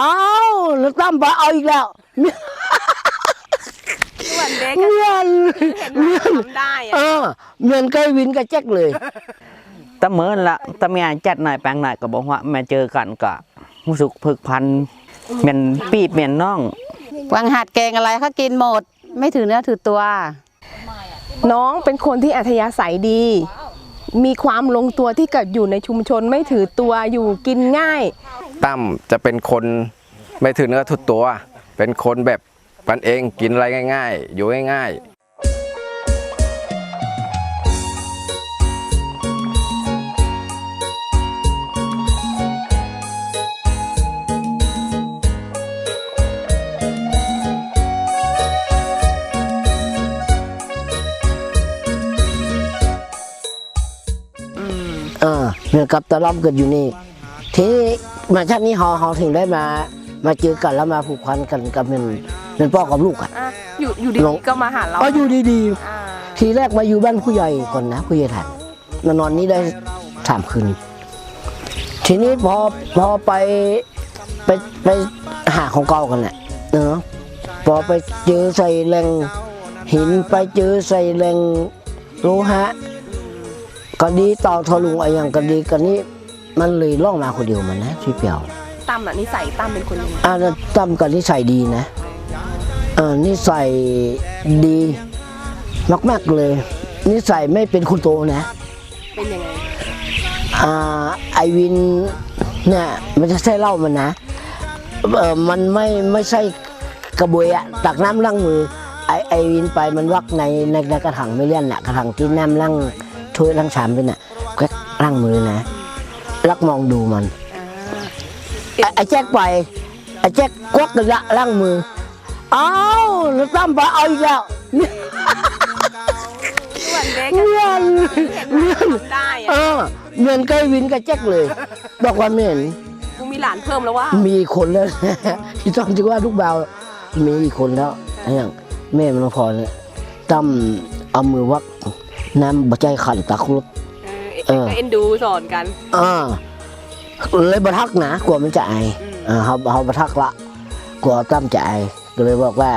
อ้าวแล้วตั้มไปเอาอีกแล้วเมียเหมือนเด็กเมียนเห็นว่าทำได้เออะอเมียนใกล้วินกับแจ็คเลยตะเมินละตะเมียจัดหน่อยแปลงหน่อยก็บอกว่าแม่เจอกันก็รู้สึกพึกพันเมียนปีบเมียนน้องวังหัดแกงอะไรเขากินหมด ไม่ถือเนื้อถือตัว น้องเป็นคนที่อัธยาศัยดี มีความลงตัวที่เกิดอยู่ในชุมชนไม่ถือตัวอยู่กินง่าย ตั้มจะเป็นคนไม่ถือเนื้อทุดตัว เป็นคนแบบกันเองกินอะไรง่าย ๆ อยู่ง่ายๆเออเมียกับตะล่อมเกิดอยู่นี่ที มาชาตินี้เฮาเฮาถึงได้มา มาเจอกันแล้วมาผูกพันกันกับเป็นเป็นพ่อกับลูกอะอะอยู่อยู่ดีลงๆก็มาหาเราอ๋ออยู่ดีอ่าๆ ทีแรกมาอยู่บ้านผู้ใหญ่ก่อนนะผู้ใหญ่ฐานมานอนนี่ได้สามคืน ทีนี้พอพอไปไปไปหาของเก่ากันแหละเนาะพอไปเจอใส่แรงหินไปเจอใส่แรงโลหะก็ดีต่อทะลุงอะไรอย่างก็ดีกันนี้ มันเลยล่องมาคนเดียวมันนะพี่เปียวตั้มอะนิสัยตั้มเป็นคนยังไงอ่าตั้มกับนิสัยดีนะอ่านิสัยดีมากๆเลย นิสัยไม่เป็นคุณโตนะ เป็นยังไงอ่าไอวินเนี่ยมันจะใช่เหล่ามันนะเออมันไม่ไม่ใช่กระบวยอะตักน้ำล้างมือ ไอไอวินไปมันวักในในในกระถางไม่เลี่ยนน่ะกระถางที่น้ำล้างถ้วยล้างชามเป็นน่ะแก็ล้างมือนะ ลักมองดูมันอ่าไอ้ไอ้แจ็คไปไอ้แจ็คควักกระยะล้างมืออ้าวแล้วตั้มไปเอาอีกแล้วเมียเหมือนเด็กเมียนเห็นว่าทำได้เออะอเมียนใกล้วินกับแจ็คเลย บอกว่าเมียนกูมีหลานเพิ่มแล้วว่ามีคนแล้วที่ต้องที่ว่าลูกเบาวมีอีกคนแล้วอย่างแม่มันพอเนี่ยตั้มเอามือวักน้ำบะใจขันตักรถ เออเออ ก็เอ็นดูสอนกัน อ่าเลยบะทักนะกลัวมันจะไอายอืม อ่าเขาเขาบะทักละกลัวตั้มจะไอายก็เลยบอกว่า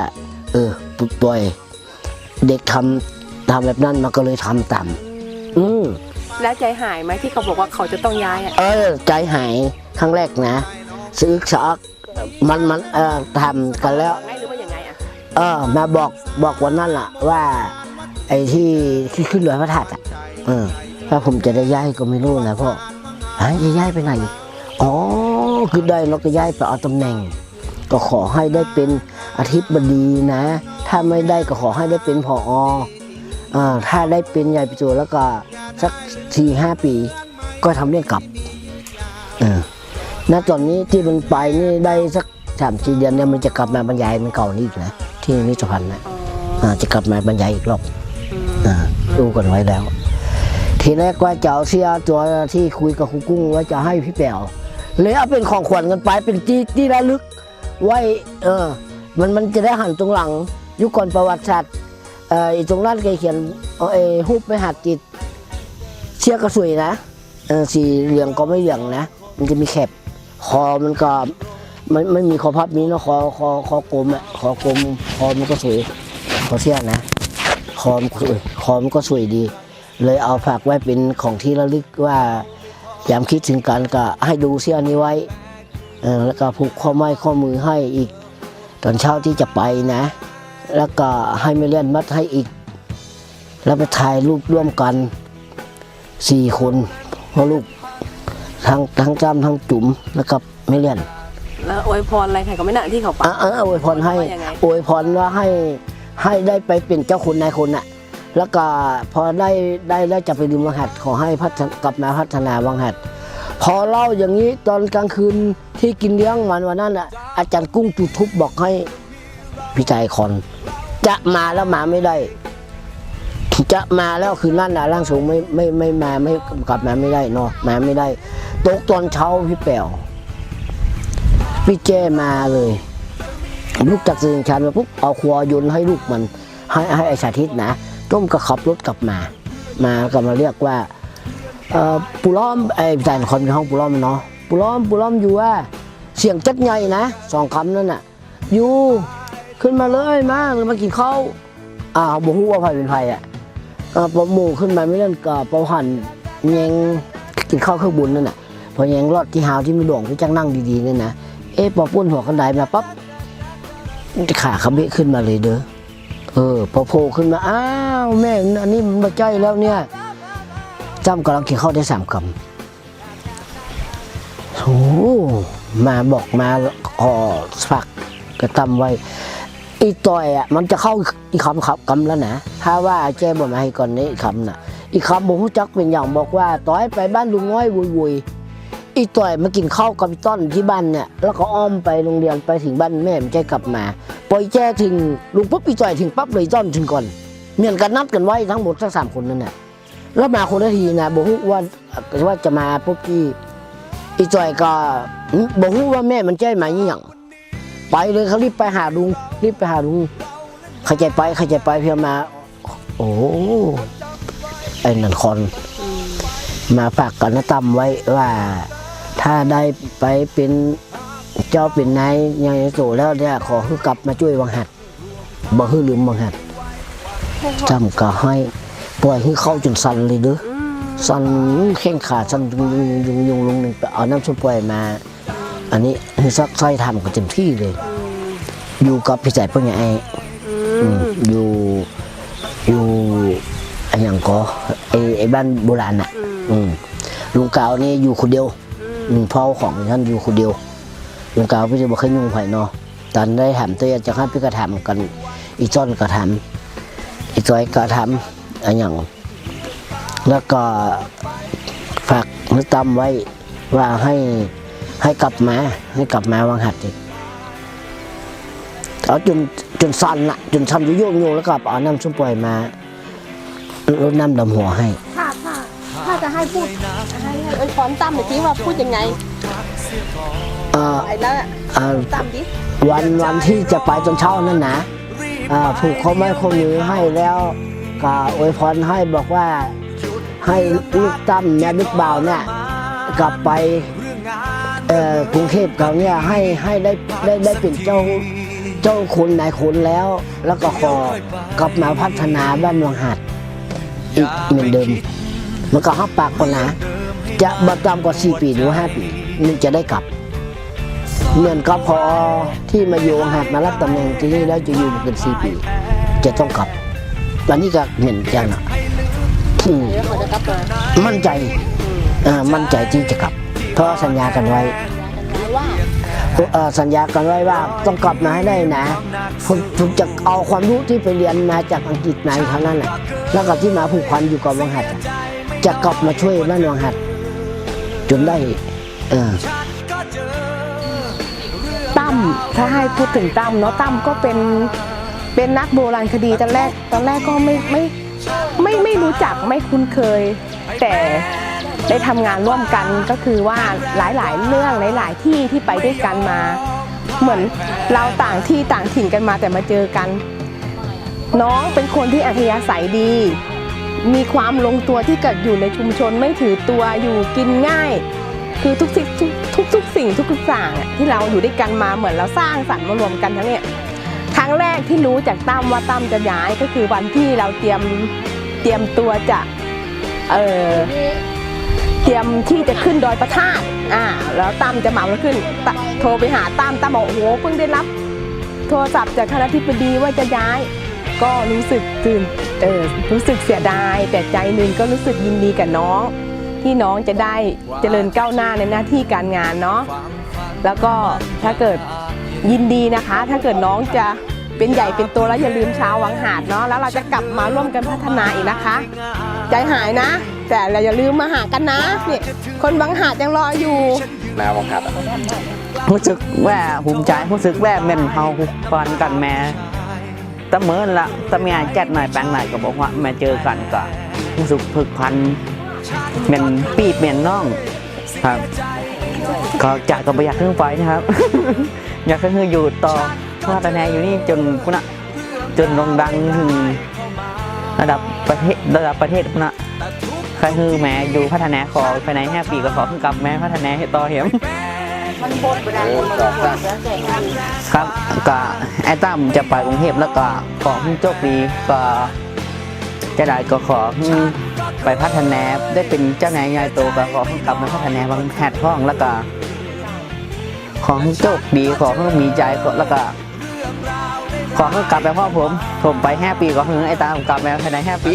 เออปปล่อย เด็กทำทำแบบนั้นมันก็เลยทำตามอืม แล้วใจหายไหมที่เขาบอกว่าเขาจะต้องย้ายอะ เออใจหายครั้งแรกนะซื้อสอกมันมันเออทำกันแล้วง่ายหรือว่ายังไงอะ เออ มาบอกบอกวันนั้นล่ะว่า ไอ้ที่ที่ขึ้นเรือพระธาตุอะเออ ถ้าผมจะได้ย้ายก็ไม่รู้นะพ่อฮะจะย้ายไปไหน อ๋อ คือได้เราก็ย้ายไปเอาตำแหน่ง ก็ขอให้ได้เป็นอาทิตย์บดีนะ ถ้าไม่ได้ก็ขอให้ได้เป็นผออถ้าได้เป็นใหญ่ประจวแล้วก็สักสี่ห้าปี ก็ทำเรื่องกลับอณตอนนี้ที่มันไปนี่ได้สักสามสี่เดือนเนี่ยมันจะกลับมาบรรยายมันเก่านี่อีกนะ ที่นิสพันธ์นะจะกลับมาบรรยายอีกรอบอดูกันไว้แล้ว ทีแรกว่าจะเอาเสียตัวที่คุยกับครูกุ้งว่าจะให้พี่แป๋วเลยเอาเป็นของขวัญกันไปเป็นที่ที่ระลึก ไว้เออมันมันจะได้หันตรงหลัง ยุคก่อนประวัติศาสตร์เอ่อตรงนั้นแกเขียนเอาไอ้ฮูปไปหัดจิต เชือกกระสุยนะเออสีเหลืองก็ไม่เหลืองนะ มันจะมีแคบคอมันก็ไม่ไม่มีคอพับนี้นะคอคอคอกลมอะคอกลมคอมันก็สวยคอเสียนะคอมนสวยคอมนก็สวยดี เลยเอาฝากไว้เป็นของที่ระลึกว่ายามคิดถึงกันก็ให้ดูเสื้อนี้ไว้เออแล้วก็ผูกข้อไม้ข้อมือให้อีก ตอนเช้าที่จะไปนะ แล้วก็ให้ไม่เลื่อนมัดให้อีก แล้วไปถ่ายรูปร่วมกันสี่คนพ่อลูกทั้งทั้งจ้ำทั้งจุ๋มแล้วก็ไม่เลื่อนแล้วอวยพรอะไรใครก็ไม่น่าที่เขาไปอะอะอวยพรให้ว่ายังไงอวยพรว่าให้ให้ได้ไปเป็นเจ้าคนนายคนน่ะ แล้วก็พอได้ได้ได้วจะไปริมวังหัดขอให้พัฒกลับมาพัฒนาวังหัดพอเล่าอย่างนี้ตอนกลางคืนที่กินเลี้ยงมันวันนั้นอะอาจารย์กุ้งจุดทุบบอกให้พี่ชายคอนจะมาแล้วมาไม่ได้ จะมาแล้วคือนั่นน่ะร่างทรงไม่ไม่ไม่มาไม่กลับมาไม่ได้เนาะมาไม่ได้ตกตอนเช้าพี่แป๋วพี่แจ้มาเลยลูกจากสื่อชันมาปุ๊บเอาครัวโยนให้ลูกมัน ให้ให้ไอ้สาธิตนะ ต้มก็ขับรถกลับมา มาก็มาเรียกว่าปูล้อมไอ้แต่คนในห้องปูล้อมเนาะปูล้อมปูล้อมอยู่ว่าเสียงจัดใหญ่นะสองคำนั่นน่ะอยู่ขึ้นมาเลยมาเลยมากินข้าวอ่าบ่ฮู้ว่าไผเป็นไผอะปอหมู่ขึ้นมาไม่เล่นกับปอหันแยงกินข้าวเครื่องบุญนั่นน่ะพอแยงรอดที่หาวที่มีหลวงที่จังนั่งดีๆนั่นนะเอ๊ะปอปุ้นหัวกันไดมาปั๊บขาขมิขึ้นมาเลยเด้อ เออ พอโผล่ขึ้นมา อ้าว แม่อันนี้มันมาใจแล้วเนี่ยจำกำลังกินข้าวได้สามคำโอ้มาบอกมาขอฝักกระตำไว้ อีต่อยอะ มันจะเข้าอีคำครับคำแล้วนะ ถ้าว่าแจ้บอกมาให้ก่อนนี้อีคำน่ะ อีคำบอกฮู้จักเป็นอย่างบอกว่า ต่อยไปบ้านลุงน้อยวุยวุยอีต่อยมากินข้าวกับพี่ต้นที่บ้านเนี่ย แล้วก็อ้อมไปโรงเรียนไปถึงบ้านแม่มันแจ้กลับมา ปล่อยแจ้ถึงลุงปุ๊บอีต่อยถึงปั๊บเลยต้อนถึงก่อนเหมียนกันนัดกันไว้ทั้งหมดทั้งสามคนนั่นแหละแล้วมาคนละทีนะบอกว่าว่าจะมาปุ๊บที่อีจอยก็บอกว่าแม่มันใจมาอหย่างไปเลยเขารีบไปหาลุงรีบไปหาลุงเขาใจไปเขาใจไปเพียงมา โอ้ไอ้นันคอนมาฝากกันนะตำไว้ว่า ถ้าได้ไปเป็น เจ้าเป็นนายยังโตแล้วเนี่ยขอให้กลับมาช่วยวังหัดบ่ให้ลืมวังหัดจำก็ให้ปล่อยให้เข้าจนสั่นเลยเด้อสันแข้งขาสันยุงยุงยุงยุงลงหนึ่งไปเอาน้ำส้มปล่อยมา อันนี้ซักไส้ทำกันเต็มที่เลย อยู่กับพี่ใจเพื่อนไงไอ้อืมอยู่อยู่อันอย่างก็ไอ้ไอ้บ้านโบราณน่ะอืมลุงกาวนี่อยู่คนเดียวอืมพ่อของท่านอยู่คนเดียว ลุงกาวพี่จะบอกให้ยุ่งไผ่เนาะตอนได้ทำตัวจะให้พี่กระทำกัน อีจ้อนกระทำอีจอยกระทำอันอย่างแล้วก็ฝากนึกตำไว้ว่าให้ให้กลับมาให้กลับมาวังหัดอีกเอาจนจนสั่นละจนสั่นยุ่ยโยงแล้วก็เอาน้ำส้มปล่อยมารดน้ำดำหัวให้ถ้าถ้าถ้าจะให้พูดให้ให้อวยพรตั้มหน่อยสิว่าพูดยังไง เอ่อไอ้นั่นอะเอ่อตั้มดิวันวันที่จะไปตอนเช้านั่นนะอ่าผูกข้อไม้ข้อมือให้แล้วก็อวยพรให้บอกว่าให้ลูกตั้มแม่บิ๊กบ่าวเนี่ยกลับไปเอ่อกรุงเทพเขาเนี่ยให้ให้ได้ได้ได้เป็นเจ้าเจ้าคุณนายคุณแล้ว แล้วก็ขอกลับมาพัฒนาบ้านวังหัดอีกเหมือนเดิมมันก็ฮับปากคนนะ จะบัตำกว่าสี่ปีหรือห้าปีมัน จะได้กลับ เหมือนกับพอที่มาอยู่วังหัดมารับตำแหน่งที่นี่แล้วจะอยู่เกินสี่ปี จะต้องกลับตอนนี้ก็เหมือนกันะมั่นใจมั่นใจที่จะกลับ เพราะสัญญากันไว้สัญญากันไว้ว่าต้องกลับมาให้ได้นะผมผมจะเอาความรู้ที่ไปเรียนมาจากอังกฤษมาครั้งนั้นแหละแล้วก็ที่มาผูกพันอยู่กับวังหัดจะกลับมาช่วยบ้านวังหัดจนได้ เออตั้มถ้าให้พูดถึงตั้มเนาะตั้มก็เป็นเป็นนักโบราณคดีตอนแรกตอนแรกก็ไม่ไม่ไม่ไม่รู้จักไม่คุ้นเคย แต่ได้ทำงานร่วมกันก็คือว่าหลายๆ เรื่องหลาย ๆ ที่ที่ไปด้วยกันมา เหมือนเราต่างที่ต่างถิ่นกันมาแต่มาเจอกัน น้องเป็นคนที่อัธยาศัยดี มีความลงตัวที่เกิดอยู่ในชุมชนไม่ถือตัวอยู่กินง่าย คือทุกสิ่งทุกทุกทุกสิ่งทุกทุกอย่างที่เราอยู่ด้วยกันมาเหมือนเราสร้างสรรค์มารวมกันทั้งเนี่ยครั้งแรกที่รู้จากตั้มว่าตั้มจะย้ายก็คือวันที่เราเตรียมเตรียมตัวจะเออเตรียมที่จะขึ้นดอยประทาตอ่า แล้วตั้มจะเหมาแล้วขึ้น โทรไปหาตั้มตั้มบอกโอ้โหเพิ่งได้รับ โทรศัพท์จากคณะธิบดีว่าจะย้าย ก็รู้สึกตื่นเออรู้สึกเสียดาย แต่ใจหนึ่งก็รู้สึกยินดีกับน้อง ที่น้องจะได้เจริญก้าวหน้าในหน้าที่การงานเนาะแล้วก็ถ้าเกิดยินดีนะคะ ถ้าเกิดน้องจะเป็นใหญ่เป็นตัวแล้วอย่าลืมชาววังหาดเนาะแล้วเราจะกลับมาร่วมกันพัฒนาอีกนะคะ ใจหายนะ แต่เราอย่าลืมมาหากันนะเนี่ยคนวังหาดยังรออยู่นาวังหัดอะรู้สึกว่าภูมิใจรู้สึกว่าแม่นเฮาฟันกันแม่ตะเมินละตะเมียจัดหน่อยแปลงหน่อยก็บอกว่าแม่เจอกันก็รู้สึกพึกพัน แม่นปีบแม่นน้องครับ ก็จะก็ไม่อยากขึ้นไปนะครับ อยากขึ้นอยู่ต่อว่าแต่แนอยู่นี่จนคุณะจนโด่งดังถึงระดับประเทศระดับประเทศคุณะใครคือแม่อยู่พัฒนาขอภายในห้าปีก็ขอขึ้นกลับแม่พัฒนาให้ต่อเหียมโอ้ตอบได้ครับก็ไอ้ตั้มจะไปกรุงเทพแล้วก็ขอให้โชคดีก็จะได้ก็ขอให้ ไปพัฒนาได้เป็นเจ้านายใหญ่โตก็ขอให้กลับมาพัฒนาบางแหดห้องแล้วก็ขอให้โชคดีขอให้มีใจแล้วก็ขอให้กลับไปพ่อผม ผมไปห้าปีก็ให้ไอ้ตาผมกลับมาภายในห้าปี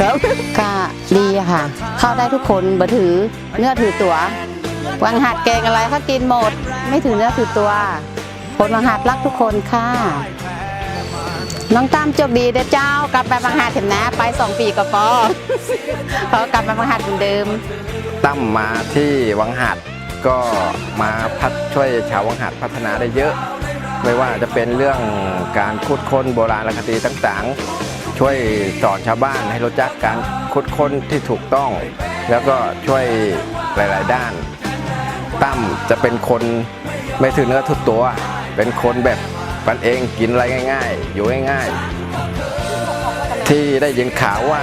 ครับก็ดีค่ะ เข้าได้ทุกคนบ่ถือเนื้อถือตัววังหัดแกงอะไรเขากินหมด ไม่ถือเนื้อถือตัว คนวังหัดรักทุกคนค่ะ น้องตั้มโชคดีเด้อเจ้ากลับไปวังหัดเห็นนะไปสองปีก็พอเขากลับมาวังหัดเหมือนเดิมตั้มมาที่วังหัดก็มาพัดช่วยชาววังหัดพัฒนาได้เยอะ ไม่ว่าจะเป็นเรื่องการคุดค้นโบราณคดีต่างๆ ช่วยสอนชาวบ้านให้รู้จักการคุดค้นที่ถูกต้อง แล้วก็ช่วยหลาย ๆ ด้านตั้มจะเป็นคนไม่ถือเนื้อถือตัว เป็นคนแบบ กันเองกินอะไรง่าย ๆ อยู่ง่ายๆ ที่ได้ยินข่าวว่า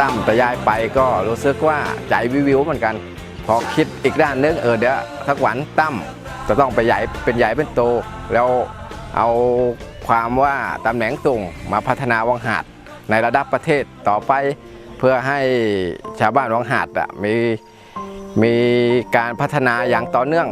ตั้มจะยายไปก็รู้สึกว่าใจวิวๆเหมือนกัน พอคิดอีกด้านนึงเออเดี๋ยวสักวันตั้มจะต้องไปใหญ่เป็นใหญ่เป็นโต แล้วเอาความว่าตำแหน่งสูงมาพัฒนาวังหาดในระดับประเทศต่อไปเพื่อให้ชาวบ้านวังหาดอะมีมีการพัฒนาอย่างต่อเนื่อง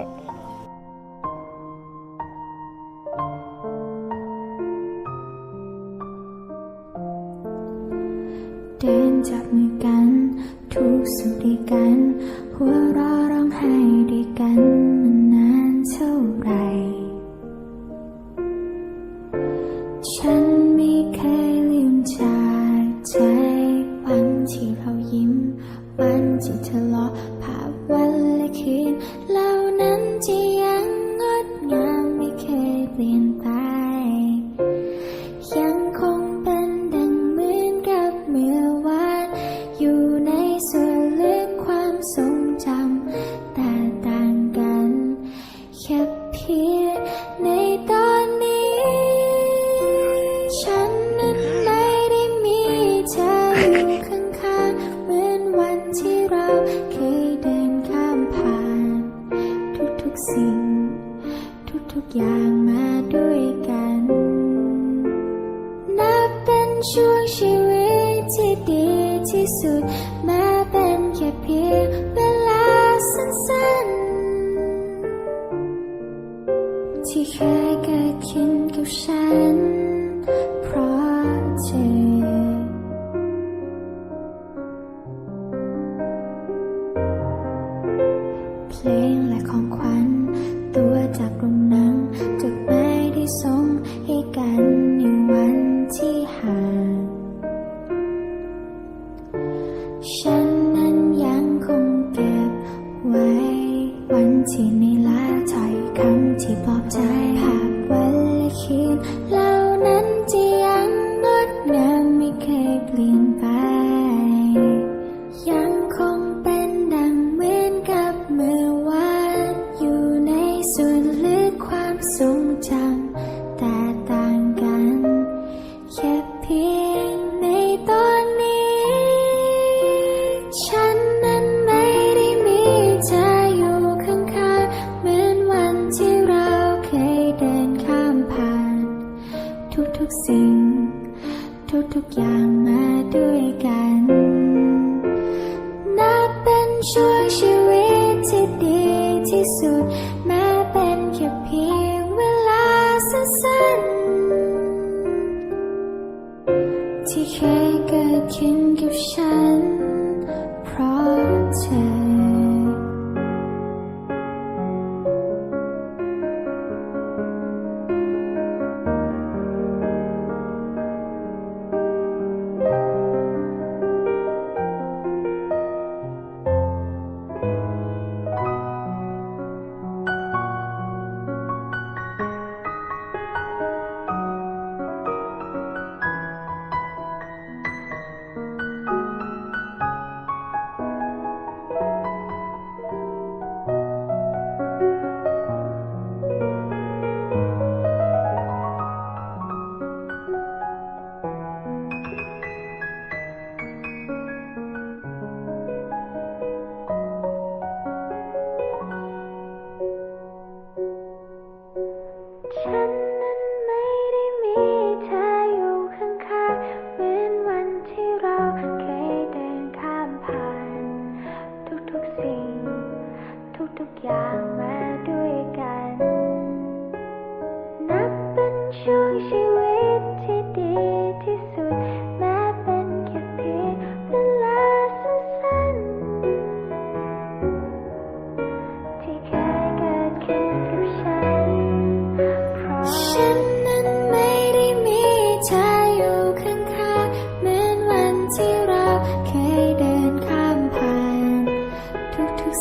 ด้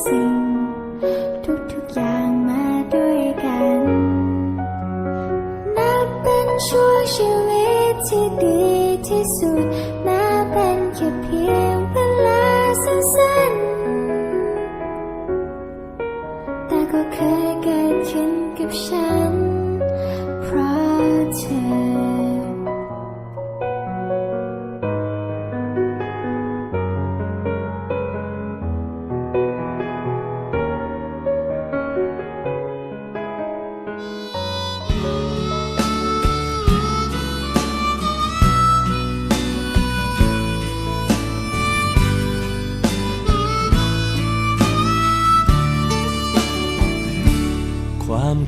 สิ่ง ทุกๆอย่างมาด้วยกัน นับเป็นช่วงชีวิตที่ดีที่สุด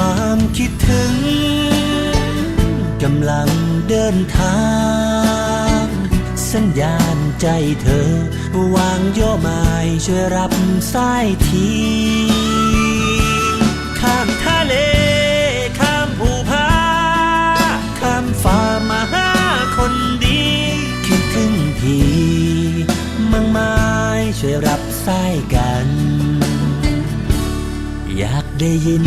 ความคิดถึงกำลังเดินทาง สัญญาณใจเธอ วางโยมายช่วยรับสายทีข้ามทะเล ข้ามภูผาข้ามฟ้ามาหาคนดี คิดถึงทีมั่งไม้ช่วยรับสายกัน อยากได้ยิน